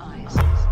eyes.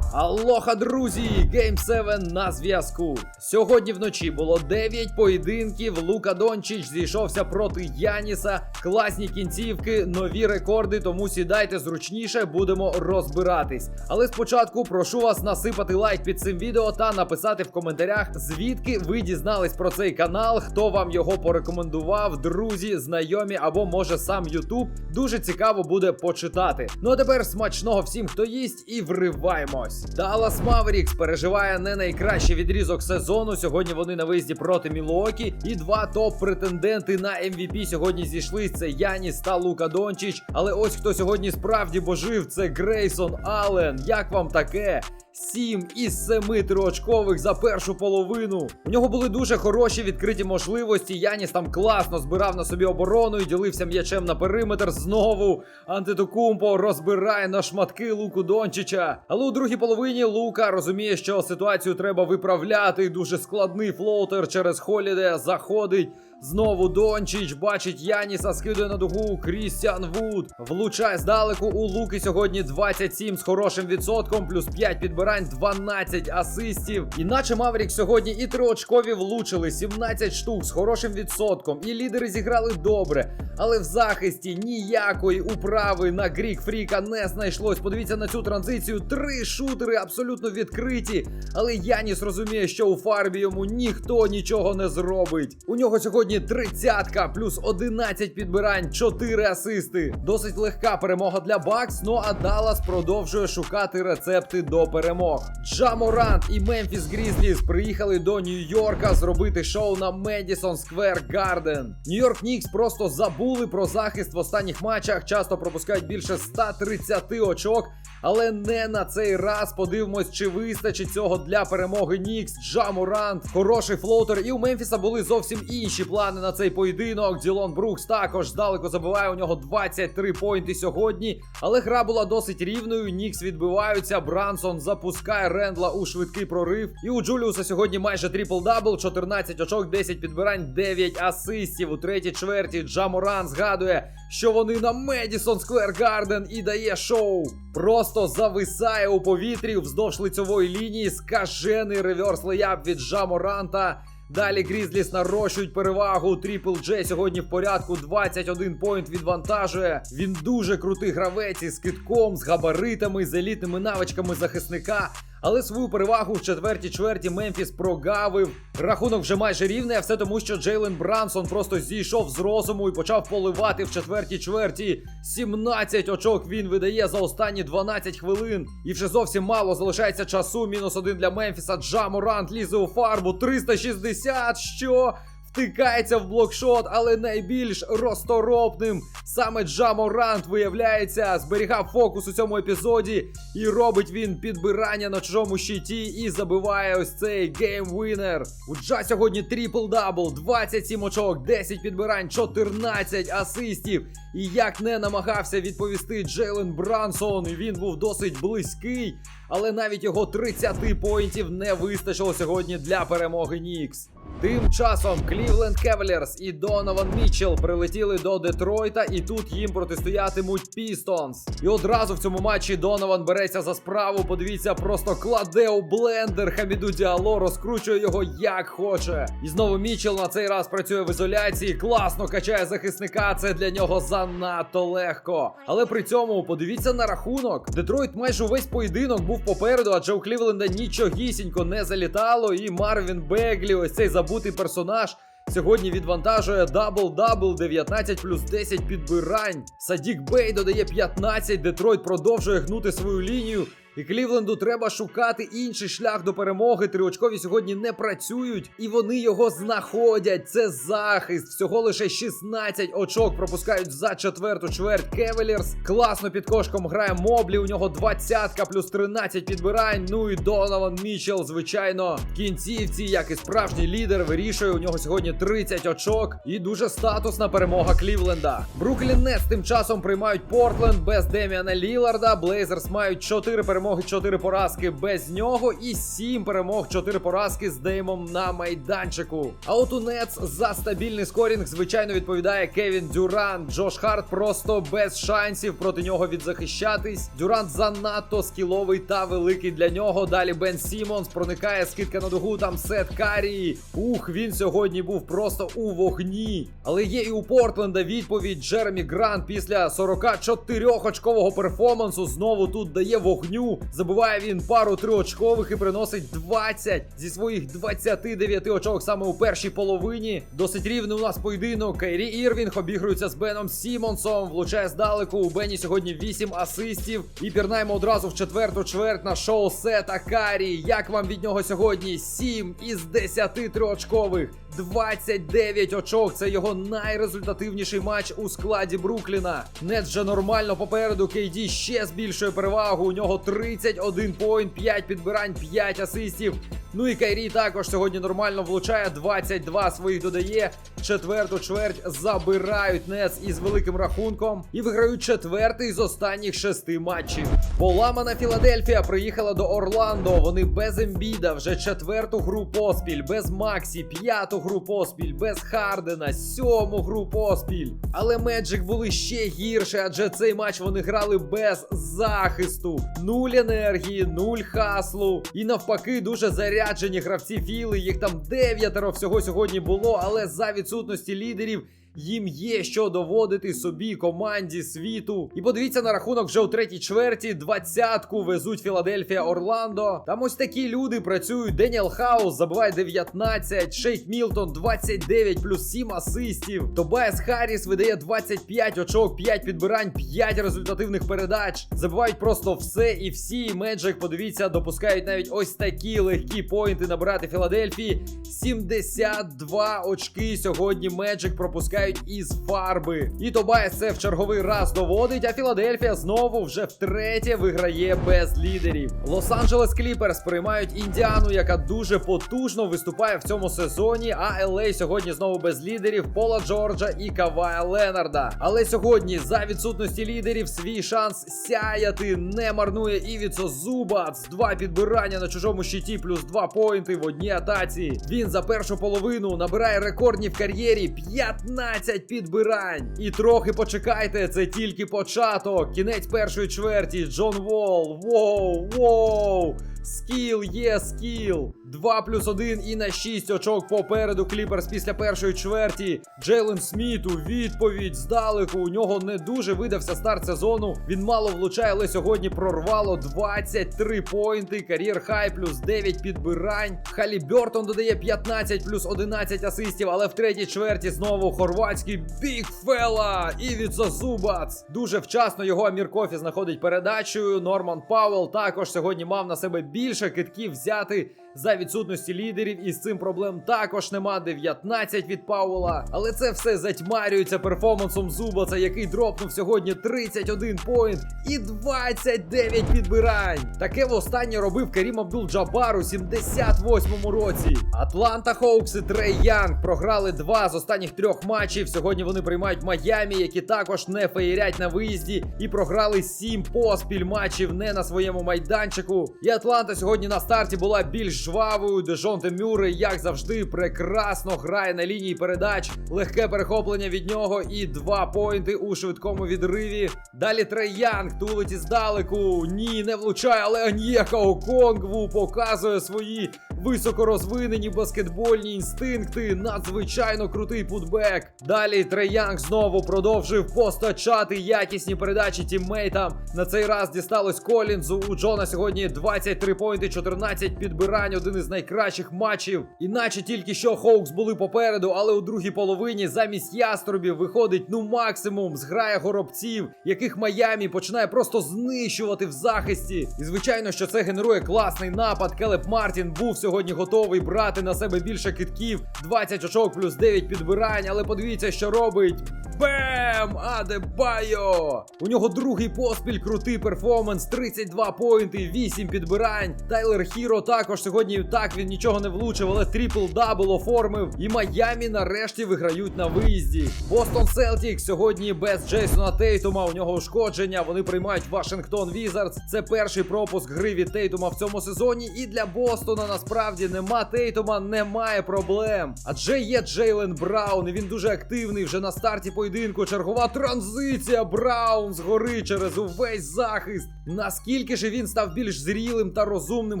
Алоха, друзі! Game 7 на зв'язку. Сьогодні вночі було 9 поєдинків. Лука Дончич зійшовся проти Яніса. Класні кінцівки, нові рекорди, тому сідайте зручніше, будемо розбиратись. Але спочатку прошу вас насипати лайк під цим відео та написати в коментарях, звідки ви дізнались про цей канал, хто вам його порекомендував, друзі, знайомі або може сам Ютуб. Дуже цікаво буде почитати. Ну а тепер смачного всім, хто їсть, і вриваємось. Даллас Маверікс переживає не найкращий відрізок сезону. Сьогодні вони на виїзді проти Мілуокі. І два топ-претенденти на MVP сьогодні зійшлись. Це Яніс та Лука Дончич. Але ось хто сьогодні справді божив, це Грейсон Аллен. Як вам таке? 7 із 7 триочкових за першу половину. У нього були дуже хороші відкриті можливості. Яніс там класно збирав на собі оборону і ділився м'ячем на периметр. Знову Антетокумпо розбирає на шматки Луку Дончича. Але у другій половині Лука розуміє, що ситуацію треба виправляти. Дуже складний флоутер через Холіде заходить. Знову Дончич бачить Яніса, скидує на дугу Крістіан Вуд. Влучає здалеку. У Луки сьогодні 27 з хорошим відсотком, плюс 5 підбирань, 12 асистів. Іначе Маврік сьогодні і триочкові влучили 17 штук з хорошим відсотком. І лідери зіграли добре. Але в захисті ніякої управи на Грік Фріка не знайшлось. Подивіться на цю транзицію. Три шутери абсолютно відкриті. Але Яніс розуміє, що у фарбі йому ніхто нічого не зробить. У нього сьогодні тридцятка, плюс 11 підбирань, 4 асисти. Досить легка перемога для Бакс. Ну а Даллас продовжує шукати рецепти до перемог. Джаморант і Мемфіс Грізліс приїхали до Нью-Йорка зробити шоу на Медісон Сквер Гарден. Нью-Йорк Нікс просто забули про захист в останніх матчах. Часто пропускають більше 130 очок. Але не на цей раз подивимось, чи вистачить цього для перемоги Нікс. Джамурант, хороший флоутер. І у Мемфіса були зовсім інші плани на цей поєдинок. Ділон Брукс також здалеку забиває у нього 23 поінти сьогодні. Але гра була досить рівною. Нікс відбиваються. Брансон запускає Рендла у швидкий прорив. І у Джуліуса сьогодні майже трипл-дабл, 14 очок, 10 підбирань, 9 асистів. У третій чверті Джаморан згадує, що вони на Медісон Сквер Гарден і дає шоу. Просто зависає у повітрі вздовж лицьової лінії. Скажений реверс леяп від Джаморанта. Далі Грізліс нарощують перевагу. Тріпл Джей сьогодні в порядку 21 поінт відвантажує. Він дуже крутий гравець із китком, з габаритами, з елітними навичками захисника. Але свою перевагу в четвертій чверті Мемфіс прогавив. Рахунок вже майже рівний, а все тому, що Джейлен Брансон просто зійшов з розуму і почав поливати в четвертій чверті. 17 очок він видає за останні 12 хвилин. І вже зовсім мало залишається часу. Мінус один для Мемфіса. Джаморант лізе у фарбу. 360. Що? Втикається в блокшот, але найбільш розторопним саме Джаморант виявляється, зберігав фокус у цьому епізоді, і робить він підбирання на чужому щиті і забиває ось цей гейм-винер. У Джа сьогодні трипл-дабл, 27 очок, 10 підбирань, 14 асистів. І як не намагався відповісти Джейлен Брансон, він був досить близький, але навіть його 30 поінтів не вистачило сьогодні для перемоги Нікс. Тим часом Клівленд Кевелерс і Донован Мітчелл прилетіли до Детройта, і тут їм протистоятимуть Пістонс. І одразу в цьому матчі Донован береться за справу. Подивіться, просто кладе у блендер Хаміду Діало, розкручує його як хоче. І знову Мітчелл на цей раз працює в ізоляції, класно качає захисника. Це для нього занадто легко. Але при цьому подивіться на рахунок. Детройт майже увесь поєдинок був попереду, адже у Клівленда нічогісінько не залітало. І Марвін Беглі, ось цей забутий персонаж. Сьогодні відвантажує дабл-дабл 19 плюс 10 підбирань. Садік Бей додає 15. Детройт продовжує гнути свою лінію. І Клівленду треба шукати інший шлях до перемоги. Триочкові сьогодні не працюють, і вони його знаходять. Це захист. Всього лише 16 очок пропускають за четверту чверть. Кевелірс класно під кошком грає Моблі. У нього 20 плюс 13 підбирань. Ну і Донован Мічел, звичайно, в кінцівці, як і справжній лідер, вирішує. У нього сьогодні 30 очок. І дуже статусна перемога Клівленда. Бруклін Нетс тим часом приймають Портленд без Деміана Ліларда. Блейзерс мають 4 перемоги перемоги, 4 поразки без нього, і 7 перемог, 4 поразки з Деймом на майданчику. А от у Нец за стабільний скорінг, звичайно, відповідає Кевін Дюрант. Джош Харт просто без шансів проти нього відзахищатись. Дюрант занадто скіловий та великий для нього. Далі Бен Сімонс проникає скидка на дугу. Там Сет Карі. Ух, він сьогодні був просто у вогні. Але є і у Портленда відповідь Джеремі Грант після 44 очкового перформансу. Знову тут дає вогню. Забиває він пару триочкових і приносить 20 зі своїх 29 очок саме у першій половині. Досить рівний у нас поєдинок. Кайрі Ірвінг обігрується з Беном Сімонсом. Влучає здалеку. У Бені сьогодні 8 асистів. І пірнаємо одразу в четверту чверть на шоу Сета Карі. Як вам від нього сьогодні? 7 із 10 триочкових. 29 очок. Це його найрезультативніший матч у складі Брукліна. Нет вже нормально попереду. Кейді ще збільшує перевагу. У нього 31 поінт, 5 підбирань, 5 асистів. Ну і Кайрі також сьогодні нормально влучає. 22 своїх додає. Четверту чверть забирають Нец із великим рахунком і виграють четвертий з останніх шести матчів. Поламана Філадельфія приїхала до Орландо. Вони без Ембіда вже четверту гру поспіль, без Максі, п'яту гру поспіль, без Хардена, сьому гру поспіль. Але Меджик були ще гірше, адже цей матч вони грали без захисту. Нуль енергії, нуль хаслу. І навпаки, дуже заряджені гравці Філи. Їх там дев'ятеро всього сьогодні було, але за відсутності лідерів. Їм є що доводити собі команді світу. І подивіться на рахунок вже у третій чверті. Двадцятку везуть Філадельфія Орландо. Там ось такі люди працюють. Деніел Хаус забиває 19, Шейк Мілтон 29 плюс 7 асистів. Тобайас Харріс видає 25 очок, 5 підбирань, 5 результативних передач. Забивають просто все і всі. Меджик, подивіться, допускають навіть ось такі легкі поінти набирати Філадельфії. 72 очки сьогодні Меджик пропускають із фарби. І Тобайас це в черговий раз доводить, а Філадельфія знову вже втретє виграє без лідерів. Лос-Анджелес Кліперс приймають Індіану, яка дуже потужно виступає в цьому сезоні. А LA сьогодні знову без лідерів Пола Джорджа і Кавая Ленарда. Але сьогодні за відсутності лідерів свій шанс сяяти не марнує Івіцо Зубац. Два підбирання на чужому щиті, плюс два поінти в одній атаці. Він за першу половину набирає рекордні в кар'єрі 15 підбирань. І трохи почекайте, це тільки початок. Кінець першої чверті. Джон Волл. Воу, воу. Скіл є скіл. 2 плюс 1 і на 6 очок попереду Кліперс після першої чверті. Джейлен Сміт у відповідь здалеку. У нього не дуже видався старт сезону. Він мало влучає, але сьогодні прорвало 23 поінти. Кар'єр хай плюс 9 підбирань. Халі Бертон додає 15 плюс 11 асистів, але в третій чверті знову хорватський Біг Фела. Івіца Зубац. Дуже вчасно його Амір Кофі знаходить передачею. Норман Пауел також сьогодні мав на себе більше китків взяти за відсутності лідерів. І з цим проблем також нема. 19 від Пауела. Але це все затьмарюється перформансом Зубаца, який дропнув сьогодні 31 поінт і 29 підбирань. Таке востаннє робив Карім Абдул Джабар у 78-му році. Атланта Хоукс і Трей Янг програли два з останніх трьох матчів. Сьогодні вони приймають Майамі, які також не феєрять на виїзді, і програли сім поспіль матчів не на своєму майданчику. І Атланта сьогодні на старті була більш жвавою. Дежонте Мюре, як завжди, прекрасно грає на лінії передач. Легке перехоплення від нього і два поінти у швидкому відриві. Далі Трей Янг тулить іздалеку. Ні, не влучає, але Аньєка Оконгву показує свої високорозвинені баскетбольні інстинкти. Надзвичайно крутий путбек. Далі Трей знову продовжив постачати якісні передачі тіммейтам. На цей раз дісталось Колінзу. У Джона сьогодні 23 поінти, 14 підбирань, один із найкращих матчів. Іначе тільки що Хоукс були попереду, але у другій половині замість яструбів виходить ну максимум зграє горобців, яких Майамі починає просто знищувати в захисті. І звичайно, що це генерує класний напад. Келеп Мартін був сьогодні готовий брати на себе більше китків. 20 очок плюс 9 підбирань, але подивіться, що робить. Бем! Адебайо! У нього другий поспіль, крутий перформанс, 32 поінти, 8 підбирань. Тайлер Хіро також сьогодні так він нічого не влучив, але трипл дабл оформив. І Майамі нарешті виграють на виїзді. Бостон Селтікс сьогодні без Джейсона Тейтума. У нього ушкодження. Вони приймають Вашингтон Візардс. Це перший пропуск гри від Тейтума в цьому сезоні. І для Бостона насправді нема Тейтума, немає проблем. Адже є Джейлен Браун, і він дуже активний вже на старті поєдинку. Чергова транзиція. Браун згори через увесь захист. Наскільки ж він став більш зрілим та розумним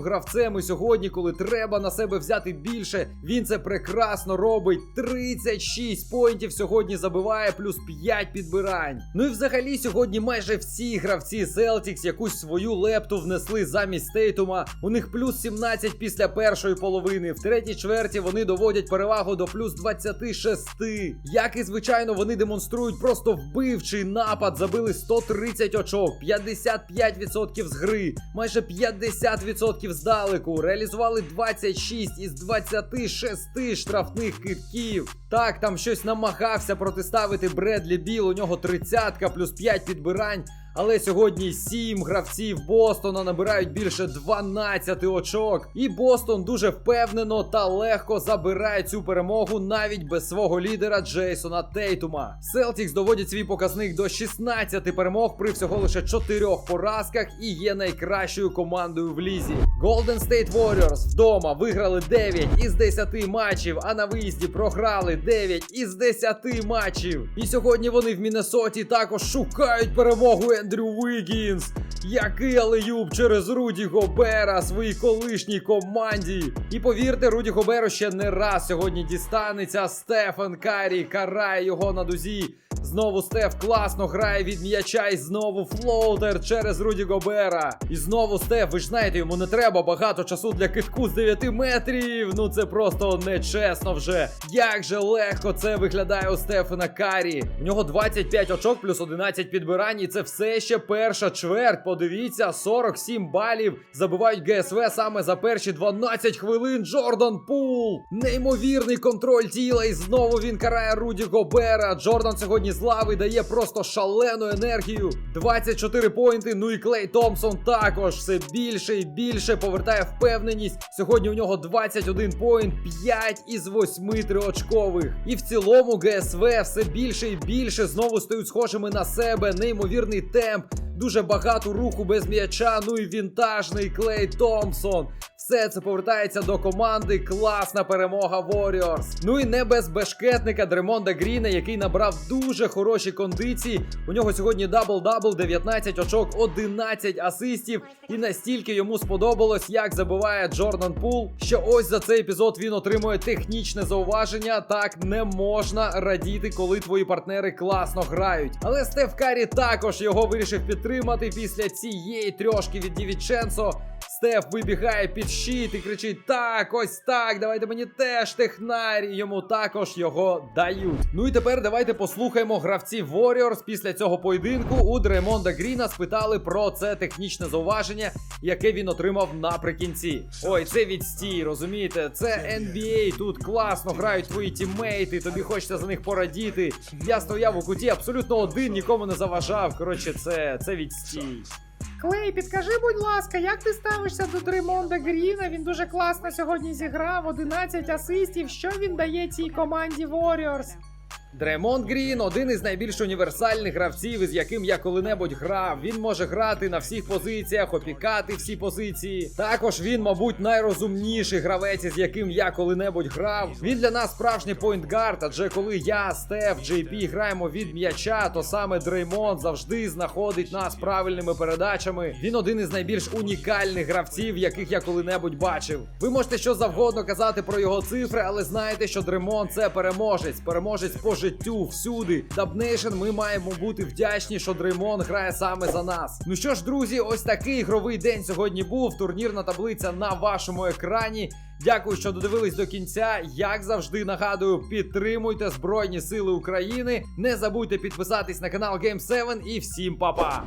гравцем і сьогодні, коли треба на себе взяти більше, він це прекрасно робить. 36 поінтів сьогодні забиває, плюс 5 підбирань. Ну і взагалі сьогодні майже всі гравці Celtics якусь свою лепту внесли замість Тейтума. У них плюс 17 після першої половини. В третій чверті вони доводять перевагу до плюс 26. Як і звичайно, вони демонструють просто вбивчий напад. Забили 130 очок, 55% з гри, майже 50% здалеку. Реалізували 26 із 26 штрафних китків. Так, там щось намагався протиставити Бредлі Біл. У нього 30 плюс 5 підбирань. Але сьогодні 7 гравців Бостона набирають більше 12 очок. І Бостон дуже впевнено та легко забирає цю перемогу навіть без свого лідера Джейсона Тейтума. Селтікс доводять свій показник до 16 перемог при всього лише 4 поразках і є найкращою командою в лізі. Golden State Warriors вдома виграли 9 із 10 матчів, а на виїзді програли 9 із 10 матчів. І сьогодні вони в Міннесоті також шукають перемогу Ендрю Вігінс. Який алеюб через Руді Гобера своїй колишній команді. І повірте, Руді Гоберу ще не раз сьогодні дістанеться. Стефан Карі карає його на дузі. Знову Стеф класно грає від м'яча і знову флоутер через Руді Гобера. І знову Стеф, ви ж знаєте, йому не треба багато часу для китку з 9 метрів. Ну це просто нечесно вже. Як же легко це виглядає у Стефана Карі. У нього 25 очок плюс 11 підбирань, і це все ще перша чверть. Подивіться, 47 балів забивають ГСВ саме за перші 12 хвилин. Джордан Пул. Неймовірний контроль тіла. І знову він карає Руді Гобера. Джордан сьогодні з лави дає просто шалену енергію. 24 поінти. Ну і Клей Томпсон також все більше і більше повертає впевненість. Сьогодні у нього 21 поінт, 5 із 8 триочкових. І в цілому ГСВ все більше і більше знову стають схожими на себе. Неймовірний темп. Дуже багато руху без м'яча. Ну і вінтажний Клей Томпсон. Все це повертається до команди. Класна перемога Warriors. Ну і не без бешкетника Дремонда Гріна, який набрав дуже хороші кондиції. У нього сьогодні дабл-дабл, 19 очок, 11 асистів. І настільки йому сподобалось, як забиває Джордан Пул, що ось за цей епізод він отримує технічне зауваження. Так не можна радіти, коли твої партнери класно грають. Але Стеф Карі також його вирішив підтримати після цієї трьошки від Дівіченцо. Стеф вибігає під щит і кричить: Так, ось так, давайте мені теж технарі. Йому також його дають. Ну і тепер давайте послухаємо гравців Warriors після цього поєдинку. У Дреймонда Гріна спитали про це технічне зауваження, яке він отримав наприкінці. Ой, це відстій, розумієте? Це NBA, тут класно грають твої тіммейти, тобі хочеться за них порадіти. Я стояв у куті абсолютно один, нікому не заважав. Коротше, це, це відстій. Клей, підкажи, будь ласка, як ти ставишся до Дреймонда Гріна? Він дуже класно сьогодні зіграв, 11 асистів. Що він дає цій команді Warriors? Дремонд Грін один із найбільш універсальних гравців, із яким я коли-небудь грав. Він може грати на всіх позиціях, опікати всі позиції. Також він, мабуть, найрозумніший гравець, із яким я коли-небудь грав. Він для нас справжній поінтгард, адже коли я, Стеф, Джей Пі граємо від м'яча, то саме Дреймонд завжди знаходить нас правильними передачами. Він один із найбільш унікальних гравців, яких я коли-небудь бачив. Ви можете що завгодно казати про його цифри, але знаєте, що Дремонд це переможець, переможець по життю всюди. Дабнейшн ми маємо бути вдячні, що Дреймон грає саме за нас. Ну що ж, друзі, ось такий ігровий день сьогодні був. Турнірна таблиця на вашому екрані. Дякую, що додивились до кінця. Як завжди нагадую, підтримуйте Збройні Сили України. Не забудьте підписатись на канал Game7 і всім па-па!